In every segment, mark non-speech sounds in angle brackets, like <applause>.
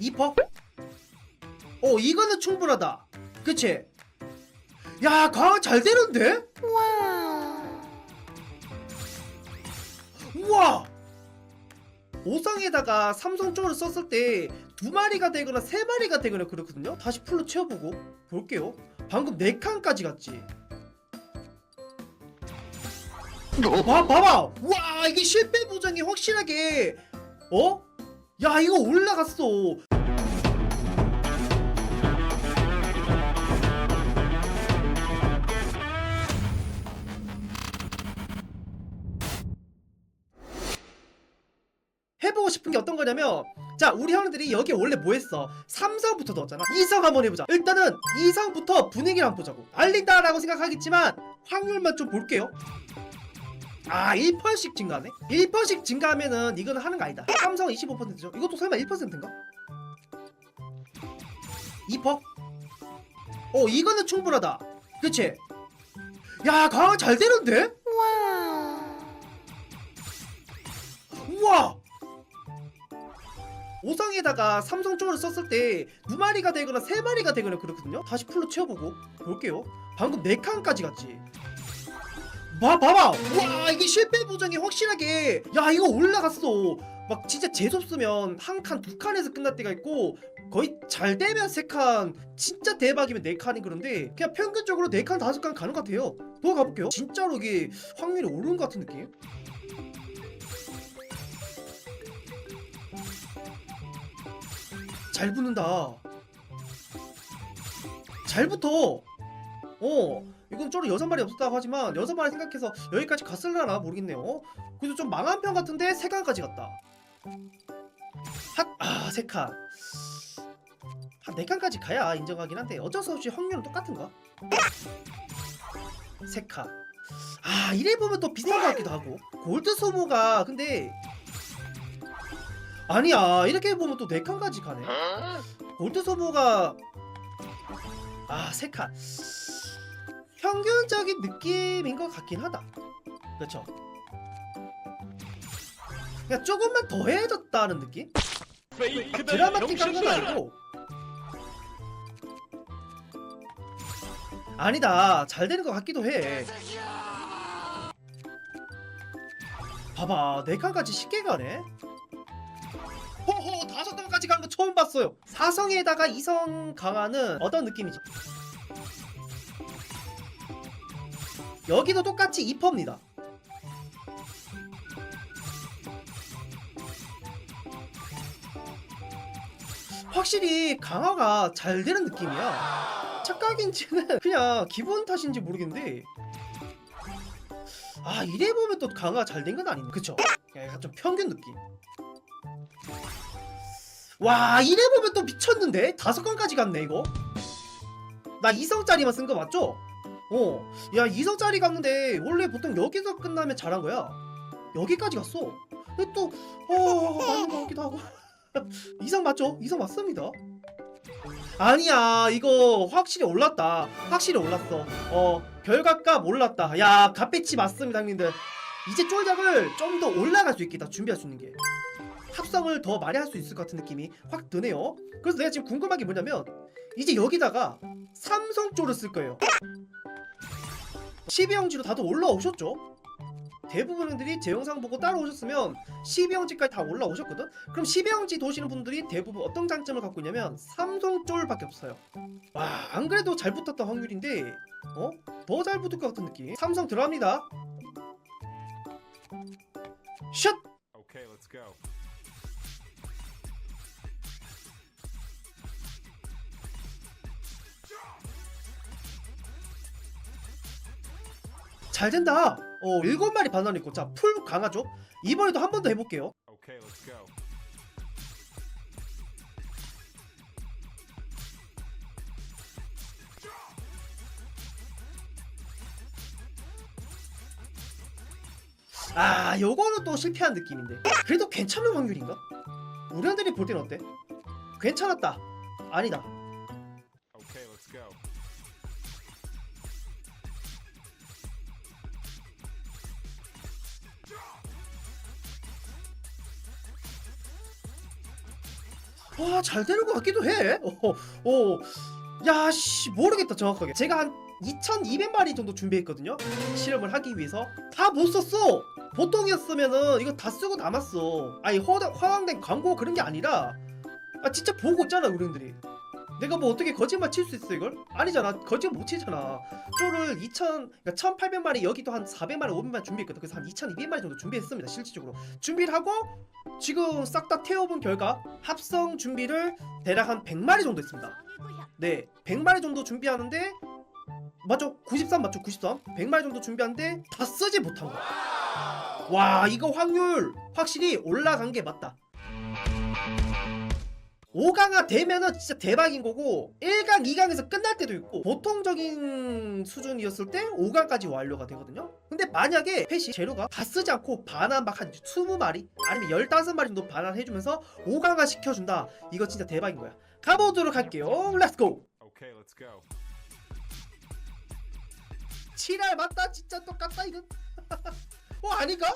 2퍼? 어 이거는 충분하다. 그치? 야 강화 잘 되는데? 우와! 오상에다가 삼성 쪽을 썼을 때 두 마리가 되거나 세 마리가 되거나 그렇거든요? 다시 풀로 채워보고 볼게요. 방금 네 칸까지 갔지. 봐, 봐봐! 와 이게 실패 보장이 확실하게. 어? 야 이거 올라갔어 해보고 싶은 게 어떤 거냐면 자 우리 형들이 여기 원래 뭐 했어? 삼성부터 넣었잖아. 이성 한번 해보자. 일단은 이성부터 분위기를 한번 보자고. 알린다라고 생각하겠지만 확률만 좀 볼게요. 아 1%씩 증가하네? 1%씩 증가하면은 이거는 하는 거 아니다. 삼성 25%죠. 이것도 설마 1%인가? 2%? 어 이거는 충분하다. 그치? 야 강화 잘 되는데? 오상에다가 삼성 쪽으로 썼을 때 두 마리가 되거나 세 마리가 되거나 그렇거든요? 다시 풀로 채워보고 볼게요. 방금 네 칸까지 갔지. 봐 봐봐! 와 이게 실패 보장이 확실하게. 야 이거 올라갔어. 막 진짜 재수없으면 한 칸 두 칸에서 끝날 때가 있고 거의 잘 되면 세 칸. 진짜 대박이면 네 칸이 그런데 그냥 평균적으로 네 칸 다섯 칸 가는 것 같아요. 더 가볼게요. 진짜로 이게 확률이 오르는 것 같은 느낌 잘 붙는다. 잘 붙어. 어, 이건 쪼로 여섯 마리 없었다고 하지만 여섯 마리 생각해서 여기까지 갔을라나 모르겠네요. 그래도 좀 망한 편 같은데 세 칸까지 갔다. 한, 아, 세 칸. 한네 칸까지 가야 인정하긴 한데 어쩔 수 없이 확률은 똑같은가? 세 칸. 아, 이래 보면 또 비슷한 것 같기도 하고. 골드 소모가 근데 아니야 이렇게 보면 또네 칸까지 가네. 골드 소모가 아, 세 칸. 평균적인 느낌인 것 같긴 하다. 그렇죠. 그냥 조금만 더 해줬다는 느낌? 드라마틱한 건 아니고 아니다 잘 되는 것 같기도 해 봐봐 네 칸까지 쉽게 가네 간거 처음 봤어요. 사성에다가 이성 강화는 어떤 느낌이지? 여기도 똑같이 2퍼입니다. 확실히 강화가 잘 되는 느낌이야. 착각인지는 <laughs> 그냥 기분 탓인지 모르겠는데. 아 이래 보면 또 강화 잘 된 건 아니네 그쵸? 약간 좀 평균 느낌 와 이래 보면 또 미쳤는데? 다섯 건까지 갔네 이거. 나 이성짜리만 쓴 거 맞죠? 어야 이성짜리 갔는데 원래 보통 여기서 끝나면 잘한 거야. 여기까지 갔어. 근데 또 어 맞는 거 같기도 하고. <laughs> 이성 맞죠? 이성 맞습니다. 아니야 이거 확실히 올랐다. 확실히 올랐어. 어 결과값 올랐다. 야 갓배치 맞습니다 형님들. 이제 쫄작을 좀 더 올라갈 수 있겠다 준비할 수 있는 게 합성을 더 많이 할 수 있을 것 같은 느낌이 확 드네요 그래서 내가 지금 궁금한 게 뭐냐면 이제 여기다가 삼성 쪽을 쓸 거예요 12형지로 다들 올라오셨죠? 대부분들이 제 영상 보고 따라오셨으면 12형지까지 다 올라오셨거든? 그럼 12형지 도시는 분들이 대부분 어떤 장점을 갖고 있냐면 삼성 쫄밖에 없어요 와 안 그래도 잘 붙었던 확률인데 어? 더 잘 붙을 것 같은 느낌 삼성 들어갑니다 슛! Okay, let's go. 잘 된다. 어 일곱 마리 반환 있고. 자 풀 강하죠? 이번에도 한 번 더 해볼게요. Okay, let's go. 아 요거는 또 실패한 느낌인데. 그래도 괜찮은 확률인가? 우리한들이 볼 때는 어때? 괜찮았다. 아니다 와잘 되는 것 같기도 해. 어, 어. 야, 씨, 모르겠다, 정확하게. 제가 한 2,200마리 정도 준비했거든요. 실험을 하기 위해서. 다 못 썼어! 보통이었으면은 이거 다 쓰고 남았어. 아니, 허, 허황된 광고 그런 게 아니라, 아, 진짜 보고 있잖아, 우리들이. 내가 뭐 어떻게 거짓말 칠 수 있어, 이걸? 아니잖아. 거짓말 못 치잖아. 쪼를 2,000, 그러니까 1,800마리, 여기도 한 400마리, 500마리 준비했거든. 그래서 한 2,200마리 정도 준비했습니다, 실질적으로. 준비를 하고, 지금 싹 다 태워본 결과, 합성 준비를 대략 한 100마리 정도 했습니다. 네, 100마리 정도 준비하는데 맞죠? 93 맞죠? 93. 100마리 정도 준비하는데 다 쓰지 못한 거. 와, 이거 확률 확실히 올라간 게 맞다. 5강화 되면은 진짜 대박인 거고 1강, 2강에서 끝날 때도 있고 보통적인 수준이었을 때 5강까지 완료가 되거든요. 근데 만약에 펫이 재료가 다 쓰지 않고 반환 막 한 20마리 아니면 15마리 정도 반환해주면서 5강화 시켜준다. 이거 진짜 대박인 거야. 가보도록 할게요. 렛츠고! Okay, let's go. 7알 맞다 진짜 똑같다 이건 <laughs> 어 아닌가?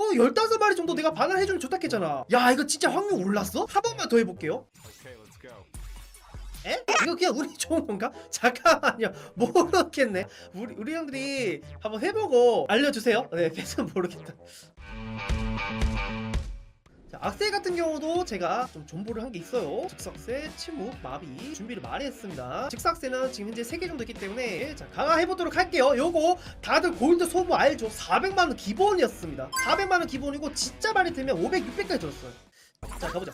어 15마리 정도 내가 반환 해주면 좋다 했잖아 야 이거 진짜 확률 올랐어? 한 번만 더 해볼게요. 에? 이거 그냥 운이 좋은 건가? <laughs> 잠깐만요 모르겠네 우리, 우리 형들이 한번 해보고 알려주세요 네 뺏은 모르겠다 자, 악세 같은 경우도 제가 좀 존보를 한 게 있어요. 즉석세, 침묵, 마비 준비를 많이 했습니다. 즉석세는 지금 현재 3개 정도 있기 때문에 자 강화해보도록 할게요. 요거 다들 골드 소모 알죠? 400만원 기본이었습니다. 400만원 기본이고 진짜 많이 들면 500, 600까지 들었어요. 자 가보자.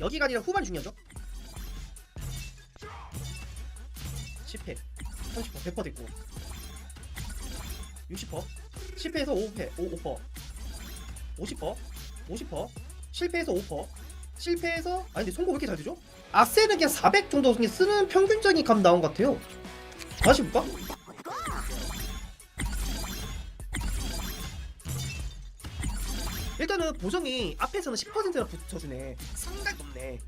여기가 아니라 후반이 중요하죠? 10회 30% 100% 됐고 60% 실패해서 5패 5, 5% 50% 50% 실패해서 5% 실패해서 아니 근데 성공 왜 이렇게 잘 되죠? 아세는 그냥 400 정도 그냥 쓰는 평균적인 감 나온 것 같아요. 다시 볼까? 일단은 보정이 앞에서는 10%나 붙여주네. 상당히 높네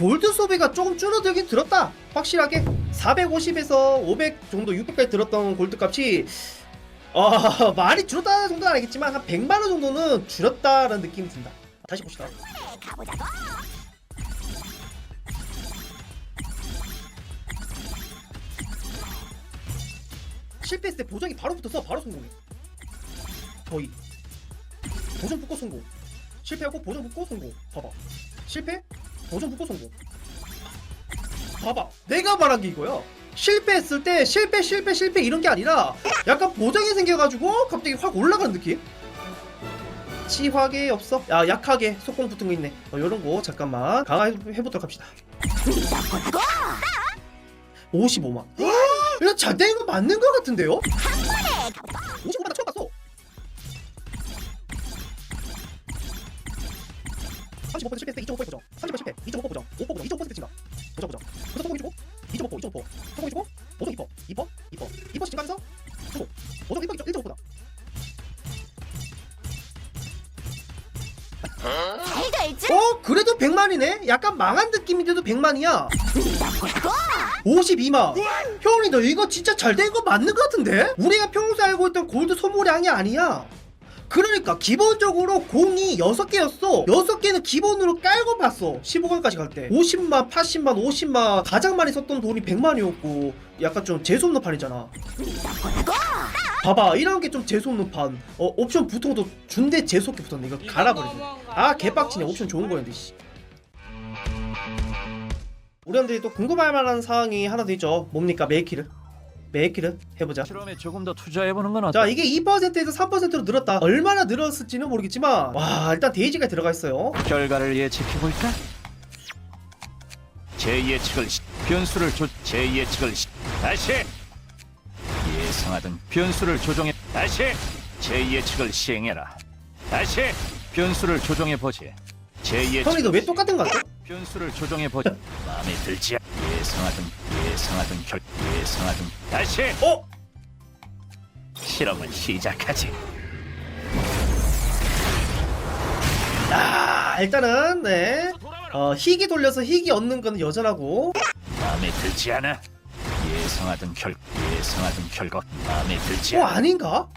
골드 소비가 조금 줄어들긴 들었다. 확실하게 450에서 500 정도 600까지 들었던 골드 값이 어, 많이 줄었다 정도는 아니겠지만 한 100만원 정도는 줄었다라는 느낌이 든다. 다시 봅시다. 실패했을 때 보정이 바로 붙어서 바로 성공해. 거의. 보정 붙고 성공. 실패하고 보정 붙고 성공. 봐봐. 실패 보정 붙고 성공. 봐봐. 내가 말한 게 이거야. 실패했을 때 실패 실패 실패 이런 게 아니라 약간 보정이 생겨가지고 갑자기 확 올라가는 느낌? 치확에 없어. 야 약하게 속공 붙은 거 있네. 어, 요런 거 잠깐만 강화해보도록 합시다. 55만. 이거 <gasps> 잘 되는 거 맞는 거 같은데요? 55만 35% 실패했을 때 2.5% 보정 30% 실패 2.5% 보정 5% 보정 2.5% 증가 보정 보정 그래서 성공해주고 2.5% 2.5% 성공해주고 보정 2% 2% 2% 2% 증가하면서 성공 보정 1% 1.5%다. 잘 될지? 어? 그래도 100만이네? 약간 망한 느낌인데도 100만이야. 52만 형이 너 이거 진짜 잘 된 거 맞는 거 같은데? 우리가 평소에 알고 있던 골드 소모량이 아니야 그러니까 기본적으로 공이 6개였어. 6개는 기본으로 깔고 봤어. 15강까지 갈 때. 50만 80만 50만 가장 많이 썼던 돈이 100만이었고 약간 좀 재수없는 판이잖아. 봐봐 이런 게좀 재수없는 판. 어, 옵션 붙은 것도 준대 재수없게 붙었네. 이거 갈아버리네. 아 개빡치네. 옵션 좋은 거였는데 씨. 우리 형들이 또 궁금할 만한 사항이 하나 더 있죠. 뭡니까? 메이키를 메이키를 해보자 실험에 조금 더 투자해보는 건 어때? 자 이게 2%에서 3%로 늘었다 얼마나 늘었을지는 모르겠지만 와 일단 데이지가 들어가 있어요 결과를 예측해볼까? 제 예측을 시... 변수를 조... 제 예측을 시... 다시! 예상하던 변수를 조정해 다시! 제 예측을 시행해라 다시! 변수를 조정해 보지 제 예측 형이 너 왜 똑같은 거 같아? 변수를 조정해 보지 마음에 들지 않- 예상하던 예상하던 결 예상하던 다시! 어? 실험을 시작하지 아 일단은 네 어 희귀 돌려서 희귀 얻는 거는 여전하고 마음에 들지 않아. 예상하던 결 예상하던 결과 마음에 들지 어 않아. 아닌가?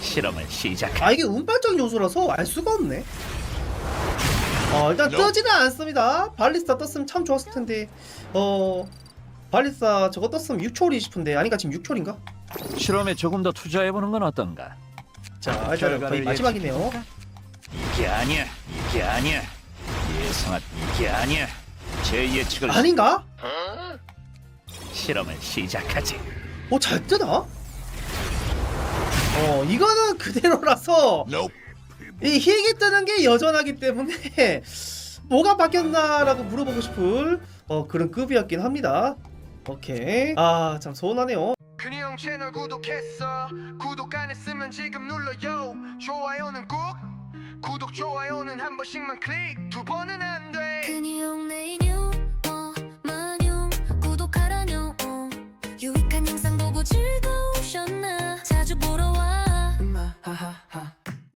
실험을 시작하. 아 이게 운빨적 요소라서 알 수가 없네. 어 일단 뜨지는 않습니다. 발리스타 떴으면 참 좋았을 텐데 어 발리스타 저거 떴으면 6초리 싶은데 아닌가 지금 6초인가? 실험에 조금 더 투자해 보는 건 어떤가? 자 일단 거의 마지막이네요. 이게 아니야. 이게 아니야. 예상한 이게 아니야. 제 예측을 아닌가? 실험을 시작하지. 어 잘 뜨나? 어 이거는 그대로라서 이 힐기 뜨는 게 여전하기 때문에 <laughs> 뭐가 바뀌었나라고 물어보고 싶을 어, 그런 급이었긴 합니다. 오케이. 아, 참 서운하네요. 그냥 채널 구독했어. 구독 안 했으면 지금 눌러요. 좋아요는 꾹. 구독 좋아요는 한 번씩만 클릭. 두 번은 안 돼. 그냥 내녀 마녀 구독하라뇨. 유익한 영상 보고 즐거우셨나? 자주 보러 와. 하하하.